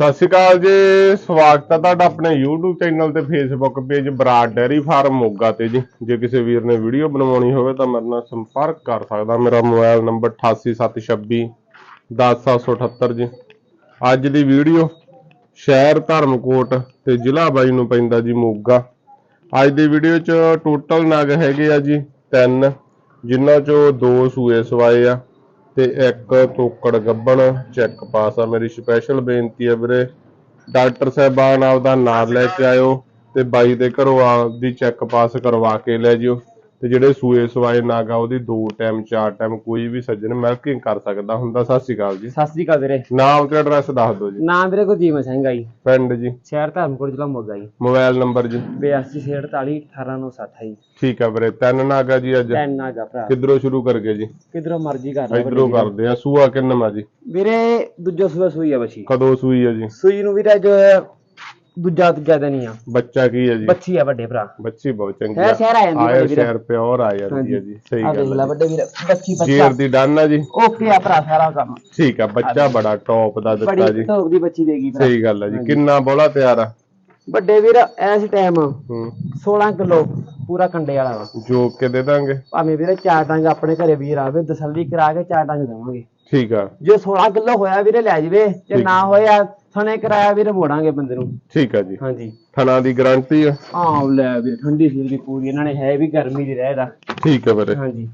ਸਤਿ ਸ਼੍ਰੀ ਅਕਾਲ ਜੀ, ਸਵਾਗਤ ਹੈ ਤੁਹਾਡਾ ਆਪਣੇ YouTube ਚੈਨਲ ਤੇ Facebook page Brar dairy farm Moga ਤੇ ਜੀ। ਜੇ ਕਿਸੇ ਵੀਰ ਨੇ ਵੀਡੀਓ ਬਣਵਾਉਣੀ ਹੋਵੇ ਤਾਂ ਮੇਰੇ ਨਾਲ ਸੰਪਰਕ ਕਰ ਸਕਦਾ। ਮੇਰਾ ਮੋਬਾਈਲ ਨੰਬਰ 88726 10778 ਜੀ। ਅੱਜ ਦੀ ਵੀਡੀਓ ਸ਼ਹਿਰ ਧਰਮਕੋਟ ਤੇ ਜ਼ਿਲ੍ਹਾ ਬਾਈ ਨੂੰ ਪੈਂਦਾ ਜੀ ਮੋਗਾ। ਅੱਜ ਦੀ ਵੀਡੀਓ 'ਚ ਟੋਟਲ ਨਗ ਹੈਗੇ ਆ ਜੀ ਤਿੰਨ, ਜਿਨ੍ਹਾਂ 'ਚੋਂ ਦੋ ਸੂਏ ਸਵਾਏ ਆ। ਤੇ ਇੱਕ ਤੋਕੜ ਗੱਬਣ ਚੈੱਕ ਪਾਸ ਆ। ਮੇਰੀ ਸਪੈਸ਼ਲ ਬੇਨਤੀ ਹੈ ਵੀਰੇ। ਡਾਕਟਰ ਸਾਹਿਬਾਨ, ਆਪਦਾ ਨਾਮ ਲੈ ਕੇ ਆਇਓ ਤੇ ਬਾਈ ਦੇ ਘਰੋਂ ਆਪਦੀ ਚੈੱਕ ਪਾਸ ਕਰਵਾ ਕੇ ਲੈ ਜਿਓ। ਤੇ ਜਿਹੜੇ ਸੂਏ ਸਵਾਏ ਨਾਗਾ ਉਹਦੀ ਦੋ ਟਾਈਮ ਚਾਰ ਟਾਈਮ ਕੋਈ ਵੀ ਸੱਜਣ ਮਿਲਕਿੰਗ ਕਰ ਸਕਦਾ ਹੁੰਦਾ। ਸਤਿ ਸ਼੍ਰੀ ਅਕਾਲ ਜੀ। ਸਤਿ ਸ੍ਰੀ ਅਕਾਲ ਵੀਰੇ। ਨਾਮ ਤੇ ਐਡਰੈਸ ਦੱਸ ਦਿਓ ਜੀ। ਨਾਮ ਵੀਰੇ ਗੁਰਜੀਵਨ ਸਿੰਘ ਆ ਜੀ। ਪਿੰਡ ਜੀ। ਸ਼ਹਿਰ ਧਰਮਕੋਟ ਜ਼ਿਲ੍ਹਾ ਮੋਗਾ ਜੀ। ਮੋਬਾਈਲ ਨੰਬਰ ਜੀ। 8248 18960 ਜੀ। ਠੀਕ ਆ ਵੀਰੇ। ਤਿੰਨ ਨਾਗਾ ਜੀ ਅੱਜ। ਟੈਨ ਨਾਗਾ ਭਰਾ। ਕਿੱਧਰੋਂ ਸ਼ੁਰੂ ਕਰਗੇ ਜੀ? ਕਿਧਰੋਂ ਮਰਜ਼ੀ ਕਰ ਲੈ ਇਧਰੋਂ ਕਰਦੇ ਆ। ਸੂਆ ਕਿੰਨਵਾਂ ਜੀ? ਵੀਰੇ ਦੂਜਾ ਸੂਆ ਸੂਈ ਆ ਬੱਚੀ ਕਦੋਂ ਸੂਈ ਆ ਜੀ? ਸੂਈ ਨੂੰ ਵੀਰੇ ਜੋ ਦੂਜਾ ਦੂਜਾ ਦਿਨ ਹੀ ਆ। ਬੱਚਾ ਕੀ ਹੈ ਜੀ? ਬੱਚੀ ਆ ਵੱਡੇ ਭਰਾ। ਬੱਚੀ ਬਹੁਤ ਚੰਗੀ ਹੈ ਸ਼ਹਿਰ ਆ ਜਾਂਦੀ ਆਇਆ ਵੱਡੇ ਵੀਰੇ। ਸ਼ਹਿਰ ਪਿਓਰ ਆ ਜਾਂਦੀ ਹੈ ਜੀ। ਸਹੀ ਆ ਦੇਖ ਗੱਲ ਲੈ ਹੈ ਵੱਡੇ ਵੀਰੇ ਬੱਚੀ ਬੱਚਾ। ਜੇਰ ਦੀ ਡਨ ਆ ਜੀ। ਓਕੇ ਆ ਭਰਾ ਸਾਰਾ ਕੰਮ। ਠੀਕ ਆ ਬੱਚਾ ਬੜਾ ਟੌਪ ਦਾ ਦਿੱਤਾ ਬੜੀ ਜੀ। ਧੋਕ ਦੀ ਬੱਚੀ ਦੇਗੀ ਭਰਾ। ਸਹੀ ਗੱਲ ਆ ਜੀ। ਕਿੰਨਾ ਬੋਲਾ ਤਿਆਰ ਆ? ਵੱਡੇ ਵੀਰ ਐਸ ਟਾਈਮ ਹੂੰ। 16 ਕਿਲੋ ਪੂਰਾ ਕੰਡੇ ਵਾਲਾ ਵਾ। ਜੋਕ ਕੇ ਦੇ ਦਾਂਗੇ ਭਾਵੇਂ ਵੀਰੇ ਚਾਰ ਡੰਗ ਆਪਣੇ ਘਰੇ ਵੀਰ ਆਵੇ ਤਸੱਲੀ ਕਰਾ ਕੇ ਚਾਰ ਡੰਗ ਦੇਵਾਂਗੇ। ਠੀਕ ਆ। ਜੇ 16 ਕਿਲੋ ਹੋਇਆ ਵੀਰੇ ਲੈ ਜਵੇ ਜੇ। ਨਾ ਹੋਇਆ ਸਣੇ ਕਰਾਇਆ ਵੀਰੇ ਮੋੜਾਂਗੇ ਬੰਦੇ ਨੂੰ। ਠੀਕ ਆ ਜੀ। ਹਾਂਜੀ। ਥਣਾ ਦੀ ਗਾਰੰਟੀ ਆ। ਆਹ ਲੈ ਵੀਰੇ ਠੰਡੀ ਸੀ ਦੀ ਪੂਰੀ ਇਹਨਾਂ ਨੇ ਹੈ ਵੀ ਗਰਮੀ ਦੀ ਰਹਿ ਦਾ ਠੀਕ ਆ ਵੀਰੇ। ਹਾਂਜੀ।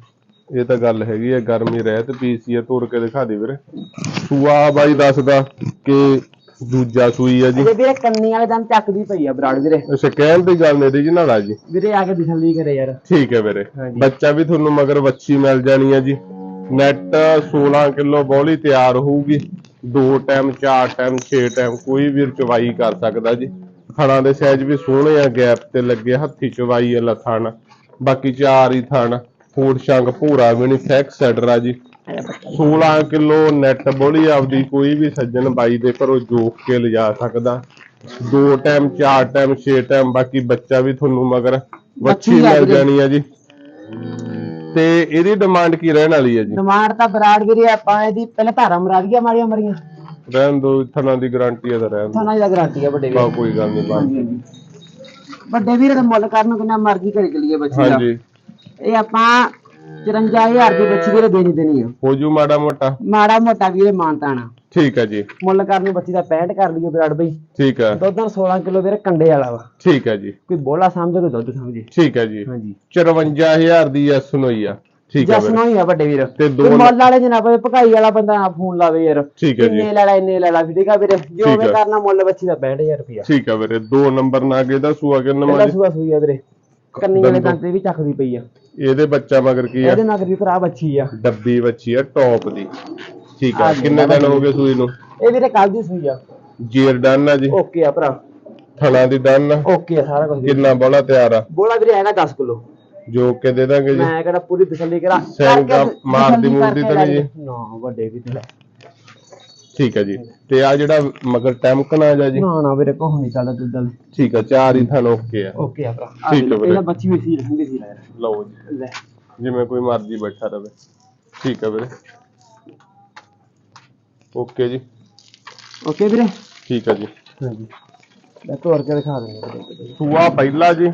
ਇਹ ਤਾਂ ਗੱਲ ਹੈਗੀ ਆ ਗਰਮੀ ਰਹਿ ਤੇ ਪੀਸੀ ਆ ਤੋੜ ਕੇ ਦਿਖਾ ਦੇ ਵੀਰੇ। ਸੂਆ ਬਾਈ ਦੱਸਦਾ ਕਿ ਦੂਜਾ ਸੂਈ ਆ ਜੀ। ਵੀਰੇ ਕੰਨੀ ਵਾਲੇ ਦਮ ਚੱਕਦੀ ਪਈ ਆ ਬਰਾੜ ਵੀਰੇ। ਅੱਛਾ ਕਹਿਣ ਦੀ ਗੱਲ ਨਹੀਂ ਜੀ ਨਾਲ ਆ ਜੀ। ਵੀਰੇ ਆ ਕੇ ਤਸੱਲੀ ਕਰੇ ਯਾਰ। ਠੀਕ ਹੈ ਵੀਰੇ। ਬੱਚਾ ਵੀ ਤੁਹਾਨੂੰ ਮਗਰ ਵੱਛੀ ਮਿਲ ਜਾਣੀ ਹੈ ਜੀ। ਨੈਟ 16 ਕਿਲੋ ਬੋਲੀ ਤਿਆਰ ਹੋਊਗੀ। ਦੋ ਟਾਈਮ ਚਾਰ ਟਾਈਮ 6 ਟਾਈਮ ਕੋਈ ਵੀਰ ਚਵਾਈ ਕਰ ਸਕਦਾ ਜੀ। ਥਣਾ ਦੇ ਸਾਈਜ਼ ਵੀ ਸੋਹਣੇ ਆ ਗੈਪ ਤੇ ਲੱਗੇ ਹੱਥੀ ਚਵਾਈ ਆ ਲਥਣ ਬਾਕੀ ਚਾਰ ਹੀ ਥਣ ਫੂਡ ਸ਼ੰਗ ਭੂਰਾ ਵੀ ਨਹੀਂ ਫੈਕਸ ਸੈਡਰ ਆ ਜੀ। 16 ਕਿਲੋ ਨੈਟ ਬੋਲੀ ਆਪਦੀ ਕੋਈ ਵੀ ਸੱਜਣ ਬਾਈ ਦੇ ਘਰੋਂ ਜੋਕ ਕੇ ਲਿਜਾ ਸਕਦਾ। ਦੋ ਟਾਈਮ ਚਾਰ ਟਾਈਮ 6 ਟਾਈਮ ਬਾਕੀ ਬੱਚਾ ਵੀ ਤੁਹਾਨੂੰ ਮਗਰ ਵੱਛੀ ਮਿਲ। ਜਾਣੀ ਹੈ ਜੀ। ਤੇ ਇਹਦੀ ਡਿਮਾਂਡ ਕੀ ਰਹਿਣ ਵਾਲੀ ਹੈ ਜੀ? ਡਿਮਾਂਡ ਤਾਂ ਬਰਾੜ ਵੀਰੇ ਆਪਾਂ ਇਹਦੀ ਪਹਿਲਾਂ ਧਾਰਾ ਮਰਾ ਦਈਏ ਮਾੜੀਆਂ ਮਰੀਆਂ ਰਹਿਣ ਦੋ ਥਣਾ ਦੀ ਗਾਰੰਟੀ ਹੈ ਤਾਂ ਰਹਿਣ ਦੋ। ਥਾਣਾ ਦਾ ਗਾਰੰਟੀ ਆ ਵੱਡੇ ਵੀਰੇ। ਬਾ ਕੋਈ ਗੱਲ ਨਹੀਂ ਬਾ ਹਾਂਜੀ ਹਾਂਜੀ ਵੱਡੇ ਵੀਰੇ ਦਾ ਮੁੱਲ ਕਰਨ ਕਿੰਨਾ ਮਰਜ਼ੀ ਘਰੇ ਚਲੀਏ ਬੱਚੀ ਦਾ। ਹਾਂਜੀ। ਇਹ ਆਪਾਂ 54000 ਦੀ ਬੱਚੀ ਵੀਰੇ ਦੇਣੀ ਦੇਣੀ ਆ। ਹੋ ਜੂ ਮਾੜਾ ਮੋਟਾ। ਮਾੜਾ ਮੋਟਾ ਵੀਰੇ ਮਾਨਤਾਣਾ ਠੀਕ ਹੈ ਜੀ। ਮੁੱਲ ਕਰਨ ਨੂੰ ਬੱਚੀ ਦਾ 65 ਕਰ ਲਈਏ ਵਿਰਾਟ ਬਈ। ਠੀਕ ਹੈ ਦੁੱਧ ਨਾਲ 16 ਕਿਲੋ ਵੀਰੇ ਕੰਡੇ ਵਾਲਾ ਵਾ। ਠੀਕ ਹੈ ਜੀ। ਕੋਈ ਬੋਲਾ ਸਮਝੇ ਕੋਈ ਦੁੱਧ ਸਮਝੇ। ਠੀਕ ਹੈ ਜੀ। ਹਾਂਜੀ। 54000 ਦੀ ਐ ਸੁਣੋਈ ਆ। ਠੀਕ ਹੈ ਜਸ ਵੀਰੇ। ਨਾ ਹੀ ਆ ਵੱਡੇ ਵੀਰ। ਤੇ ਦੋ ਮੁੱਲ ਵਾਲੇ ਜਨਾ ਪਏ ਭਕਾਈ ਵਾਲਾ ਬੰਦਾ ਨਾ ਫੋਨ ਲਾਵੇ ਯਾਰ। ਠੀਕ ਹੈ ਜੀ। ਇੰਨੇ ਲੈ ਲੈ ਇੰਨੇ ਲੈ ਲੈ ਵੀ ਠੀਕ ਆ ਵੀਰੇ। ਜੋ ਹੈ। ਕਰਨਾ ਮੁੱਲ ਬੱਚੀ ਦਾ 65000 ਰੁਪਿਆ ਠੀਕ ਹੈ ਵੀਰੇ। ਦੋ ਨੰਬਰ ਨਾ ਕੇ ਦਾ ਸੂਆ ਕਿੰਨਾ ਜੀ ਸੂਆ ਸੂਈ ਆ ਵੀਰੇ। ਕੰਨੀ ਵਾਲੇ ਦੰਦੋਂ। ਵੀ ਚੱਕਦੀ ਪਈ ਆ। ਇਹਦੇ ਬੱਚਾ ਮਗਰ ਕੀ ਆ? ਇਹਦੇ ਨਾਲ ਵੀ ਭਰਾ ਬੱਚੀ ਆ। ਡੱਬੀ ਬੱਚੀ ਆ ਟੌਪ ਦੀ। ਠੀਕ ਆ। ਆ ਕਿੰਨੇ ਦਿਨ ਹੋ ਗਏ ਸੂਈ ਨੂੰ? ਇਹ ਵੀਰੇ ਕੱਲ ਦੀ ਸੂਈ ਆ। ਜੀਰ ਡਨ ਆ ਜੀ। ਓਕੇ ਆ ਭਰਾ। ਥਣਾ ਦੀ ਡਨ ਆ। ਓਕੇ ਆ ਸਾਰਾ ਕੁਝ ਕਿੰਨਾ ਬੋਲਾ ਤਿਆਰ ਆ? ਬੋਲਾ ਵੀਰੇ ਹੈਗਾ 10 ਕਿਲੋ। ਜੋ ਕੇ ਦੇ ਦਾਂਗੇ ਜੀ। ਮੈਂ ਕਿਹੜਾ ਪੂਰੀ ਤਸੱਲੀ ਕਰਾਂ। ਸੈਂਗਾ ਕਰਕੇ ਮਾਰਦੀ ਮੂਰਦੀ ਤਾਂ ਨਹੀਂ ਜੀ? ਨਾ ਵੱਡੇ ਵੀ ਤੇ ਠੀਕ ਹੈ ਜੀ। ਤੇ ਆ ਜਿਹੜਾ ਮਗਰ ਟੈਮਕਣਾ ਜਾ ਜੀ। ਨਾ ਨਾ ਵੀਰੇ ਕੋਹ ਨਹੀਂ ਚੱਲਦਾ ਦੁੱਧ ਵਾਲੀ। ਠੀਕ ਆ ਚਾਰ ਹੀ ਥਣ ਓਕੇ ਆ। ਓਕੇ ਆ ਭਰਾ। ਠੀਕ ਹੈ ਵੀਰੇ। ਇਹਦਾ ਬੱਚੀ ਵੀ ਸੀ ਰੱਖੂਗੀ ਸੀ ਲੈ। ਲਓ ਜੀ। ਲੈ। ਜਿਵੇਂ ਕੋਈ ਮਰਜ਼ੀ ਬੈਠਾ ਰਵੇ। ਠੀਕ ਆ ਵੀਰੇ। ਓਕੇ ਜੀ। ਓਕੇ ਵੀਰੇ। ਠੀਕ ਆ ਜੀ। ਹਾਂਜੀ। ਮੈਂ ਤੋੜ ਕੇ ਦਿਖਾ ਦਿੰਦਾ ਵੀਰੇ। ਸੂਆ ਪਹਿਲਾ ਜੀ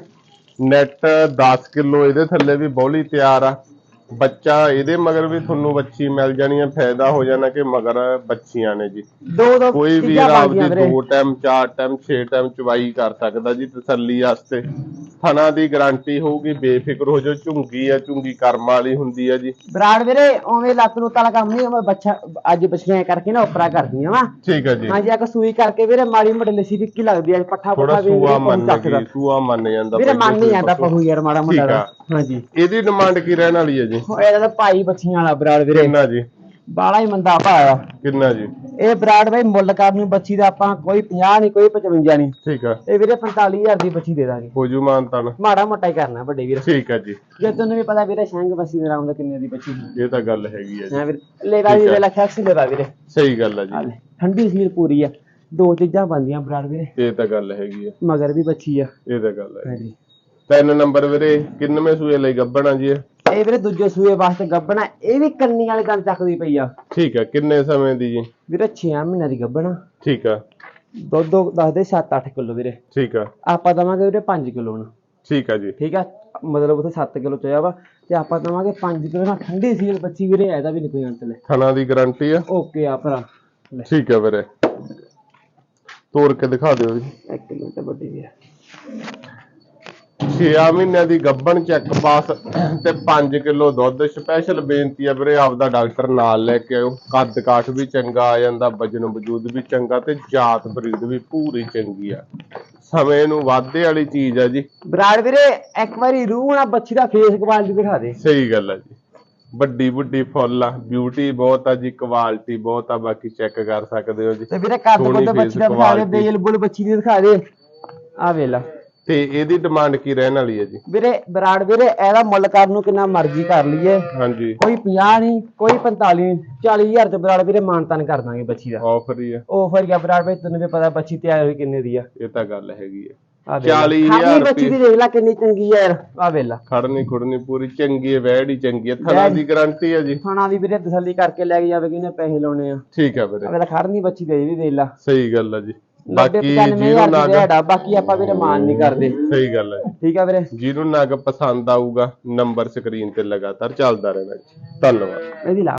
ਨੈਟ 10 ਕਿਲੋ ਇਹਦੇ ਥੱਲੇ ਵੀ ਬੌਲੀ ਤਿਆਰ ਆ। ਬੱਚਾ ਇਹਦੇ ਮਗਰ ਵੀ ਤੁਹਾਨੂੰ ਬੱਚੀ ਮਿਲ ਜਾਣੀ ਹੈ ਫਾਇਦਾ ਹੋ ਜਾਣਾ ਕਿ ਮਗਰ ਬੱਚੀਆਂ ਨੇ ਜੀ। ਦੋ ਦੋ ਕੋਈ ਵੀ ਚੀਜ਼ਾਂ ਵੀਰੇ ਦੋ ਟਾਈਮ ਚਾਰ ਟਾਈਮ 6 ਟਾਈਮ ਚਵਾਈ ਕਰ ਸਕਦਾ ਜੀ ਤਸੱਲੀ ਵਾਸਤੇ। ਥਣਾ ਦੀ ਗਾਰੰਟੀ ਹੋਊਗੀ ਬੇਫਿਕਰ ਹੋ ਜਾਓ ਝੁੰਗੀ ਆ ਝੁੰਗੀ ਕਰਮ ਵਾਲੀ ਹੁੰਦੀ ਆ ਜੀ। ਬਰਾੜ ਵੀਰੇ ਉਵੇਂ ਲੱਤ ਨੂੰ ਤਾਲਾ ਕੰਮ ਨਹੀਂ ਮੈਂ ਬੱਚਾ ਅੱਜ ਬੱਚੀਆਂ ਕਰਕੇ ਨਾ ਉਪਰਾ ਕਰਦੀਆਂ ਵਾ। ਠੀਕ ਆ ਜੀ। ਹਾਂਜੀ ਆ ਕੇ ਸੂਈ ਕਰਕੇ ਵੀਰੇ ਮਾੜੀ ਮੋਟੀ ਲੱਸੀ ਫਿੱਕੀ ਲੱਗਦੀ ਆ ਪੱਠਾ ਥੋੜਾ ਪੁੱਠਾ ਵੀ ਸੂਆ ਵੀਰੇ ਮੰਨ ਚੱਕਦਾ ਗਈ ਸੂਆ ਮੰਨ ਜਾਂਦਾ ਵੀਰੇ ਮੰਨ ਨਹੀਂ ਆਂਦਾ ਪਹੂ ਯਾਰ ਮਾੜਾ ਠੀਕ ਮੋਟਾ ਆ। ਹਾਂਜੀ। ਇਹਦੀ ਡਿਮਾਂਡ ਕੀ ਰਹਿਣ ਵਾਲੀ ਹੈ ਜੀ? ਇਹਦਾ ਤਾਂ ਭਾਈ ਬੱਚੀਆਂ ਵਾਲਾ ਬਰਾੜ ਵੀਰੇ। ਕਿੰਨਾ ਜੀ? ਬਾਲਾ ਹੀ ਮੰਦਾ ਭਾਇਆ ਕਿੰਨਾ ਜੀ? ਇਹ ਬਰਾੜ ਬਾਈ ਮੁੱਲ ਕਰਨ ਬੱਚੀ ਦਾ ਆਪਾਂ ਕੋਈ 50 ਨਹੀਂ ਕੋਈ 55 ਨਹੀਂ ਠੀਕ ਆ। ਇਹ ਵੀਰੇ 45000 ਦੀ ਬੱਚੀ ਦੇ ਦਾਂਗੇ। ਹੋ ਜੂ ਮਾਨਤਨ ਮਾੜਾ ਮੋਟਾ ਹੀ ਕਰਨਾ ਵੱਡੇ ਵੀਰ। ਠੀਕ ਆ ਜੀ। ਜੇ ਤੁਹਾਨੂੰ ਵੀ ਪਤਾ ਵੀਰੇ ਸ਼ੰਗ ਬੱਸੀ ਦੇ ਨਾਮ ਦਾ ਕਿੰਨੇ ਦੀ ਬੱਚੀ ਇਹ ਤਾਂ ਗੱਲ ਹੈਗੀ ਆ ਜੀ। ਹੈ ਵੀਰੇ। ਲੈਵਾ ਵੀ ਠੀਕ ਆ। ਦੇ ਲੱਖਾਂ ਸੀ ਲੈਵਾ ਵੀਰੇ। ਸਹੀ ਗੱਲ ਆ ਜੀ। ਠੰਡੀ ਸੀਰ ਪੂਰੀ ਆ। ਦੋ ਚੀਜ਼ਾਂ ਬਣਦੀਆਂ ਬਰਾੜ ਵੀਰੇ। ਇਹ ਤਾਂ ਗੱਲ ਹੈਗੀ ਆ। ਮਗਰ ਵੀ ਬੱਚੀ ਆ। ਇਹ ਤਾਂ ਗੱਲ ਹੈ ਹਾਂਜੀ। ਤਿੰਨ ਨੰਬਰ ਵੀਰੇ ਕਿੰਨਵੇਂ ਸੂਏ ਲਈ ਗੱਬਣਾ ਜੀ ਇਹ? ਵੀਰੇ ਦੂਜੇ ਸੂਏ ਵਾਸਤੇ ਗੱਬਣਾ ਇਹ ਵੀ ਕੰਨੀ ਵਾਲੇ ਕੰਨ ਚੱਕਦੀ ਪਈ ਆ। ਠੀਕ ਆ ਕਿੰਨੇ ਸਮੇਂ ਦੀ ਜੀ? ਵੀਰੇ 6 ਮਹੀਨਿਆਂ ਦੀ ਗੱਬਣਾ ਠੀਕ ਆ। ਦੁੱਧ ਦੱਸਦੇ 7-8 ਕਿਲੋ ਵੀਰੇ। ਠੀਕ ਆ। ਆਪਾਂ ਦਵਾਂਗੇ ਵੀਰੇ 5 ਕਿਲੋ ਨੂੰ ਠੀਕ ਆ ਜੀ। ਠੀਕ ਆ ਮਤਲਬ ਉੱਥੇ 7 ਕਿਲੋ ਚੋਇਆ ਵਾ ਤੇ ਆਪਾਂ ਦਵਾਂਗੇ 5 ਕਿਲੋ ਨਾਲ ਠੰਡੀ ਸੀਲ ਬੱਚੀ ਵੀਰੇ ਇਹਦਾ ਵੀ ਨਹੀਂ ਕੋਈ ਅੰਤ ਲੈ। ਥਣਾ ਦੀ ਗਾਰੰਟੀ ਆ। ਓਕੇ ਆ ਭਰਾ। ਠੀਕ ਆ ਵੀਰੇ। ਤੋੜ ਕੇ ਦਿਖਾ ਦਿਓ ਜੀ। ਇੱਕ ਮਿੰਟ ਵੱਡੀ ਵੀਰੇ 6 ਮਹੀਨਿਆਂ ਦੀ ਗੱਭਣ ਚੈੱਕ ਪਾਸ ਤੇ 5 ਕਿਲੋ ਦੁੱਧ ਸਪੈਸ਼ਲ ਬੇਨਤੀ ਆ ਵੀਰੇ ਆਪਦਾ ਡਾਕਟਰ ਨਾਲ ਲੈ ਕੇ ਆਇਓ। ਕੱਦ ਕਾਠ ਵੀ ਚੰਗਾ ਆ ਜਾਂਦਾ ਵਜਨ ਵਜੂਦ ਵੀ ਚੰਗਾ ਤੇ ਜਾਤ ਬਰੀਡ ਵੀ ਪੂਰੀ ਚੰਗੀ ਆ। ਸਮੇਂ ਨੂੰ ਵਾਧੇ ਵਾਲੀ ਚੀਜ਼ ਆ ਜੀ। ਬਰਾੜ ਵੀਰੇ ਇੱਕ ਵਾਰੀ ਰੂਹ ਨਾਲ ਬੱਚੀ ਦਾ ਫੇਸ ਕੁਆਲਿਟੀ ਦਿਖਾ ਦੇ। ਸਹੀ ਗੱਲ ਆ ਜੀ। ਵੱਡੀ ਵੱਡੀ ਫੁੱਲ ਆ ਬਿਊਟੀ ਬਹੁਤ ਆ ਜੀ ਕੁਆਲਿਟੀ ਬਹੁਤ ਆ ਬਾਕੀ ਚੈੱਕ ਕਰ ਸਕਦੇ ਹੋ ਜੀ। ਤੇ ਵੀਰੇ ਕੱਦ ਬੱਚੀ ਦਾ ਦਿਖਾ ਦੇ। ਬੇਲ ਬੁਲ ਬੱਚੀ ਦੀ ਦਿਖਾ ਦੇ। ਆ ਵੇਲਾ। ਤੇ ਇਹਦੀ ਡਿਮਾਂਡ ਕੀ ਰਹਿਣ ਵਾਲੀ ਹੈ ਜੀ? ਵੀਰੇ ਬਰਾੜ ਵੀਰੇ ਇਹਦਾ ਮੁੱਲ ਕਰਨ ਨੂੰ ਕਿੰਨਾ ਮਰਜ਼ੀ ਕਰ ਲਈਏ। ਹਾਂਜੀ। ਕੋਈ 50 ਨਹੀਂ ਕੋਈ 45 ਨਹੀਂ 40000 ਤੇ ਬਰਾੜ ਵੀਰੇ ਮਾਨਤਾਨ ਕਰ ਦਾਂਗੇ ਬੱਚੀ ਦਾ। ਆਫਰ ਹੀ ਆ। ਆਫਰ ਗਿਆ ਬਰਾੜ ਵੀਰੇ ਤੈਨੂੰ ਵੀ ਪਤਾ ਬੱਚੀ ਤਿਆਰ ਹੋਈ ਕਿੰਨੇ ਦੀ ਆ। ਇਹ ਤਾਂ ਗੱਲ ਹੈਗੀ ਆ। ਆ ਵੇਖ ਲਾ। 40,000 ਖਾਲੀ ਬੱਚੀ ਦੀ ਦੇਖ ਲੈ ਕਿੰਨੀ ਚੰਗੀ ਆ ਯਾਰ। ਆ ਵੇਲਾ ਖੜਨੀ ਖੁੜਨੀ ਪੂਰੀ ਚੰਗੀ ਹੈ ਵੈੜ ਹੀ ਚੰਗੀ ਹੈ ਥਣਾ ਦੀ ਗਾਰੰਟੀ ਹੈ ਜੀ। ਖਾਣਾ ਦੀ ਵੀਰੇ ਤਸੱਲੀ ਕਰਕੇ ਲੈ ਕੇ ਜਾਵੇ ਕਿਨੇ ਪੈਸੇ ਲਾਉਣੇ ਆ। ਠੀਕ ਹੈ ਆ ਵੀਰੇ। ਵੇਲਾ ਖੜਨੀ ਬੱਚੀ ਦੇ ਵੀ ਵੇਖ ਲਾ। ਸਹੀ ਗੱਲ ਹੈ ਜੀ। 90 ਬਾਕੀ 95000 ਜਿਹਨੂੰ ਦੀ ਆ ਬਾਕੀ ਆਪਾਂ ਵੀਰੇ ਮਾਨ ਨਹੀਂ ਕਰਦੇ। ਸਹੀ ਗੱਲ ਹੈ। ਠੀਕ ਆ ਵੀਰੇ। ਜਿਹਨੂੰ ਨਗ ਪਸੰਦ ਆਊਗਾ ਨੰਬਰ ਸਕਰੀਨ ਤੇ ਲਗਾਤਾਰ ਚੱਲਦਾ ਰਹਿਣਾ ਜੀ। ਧੰਨਵਾਦ। ਇਹਦੀ ਲਾ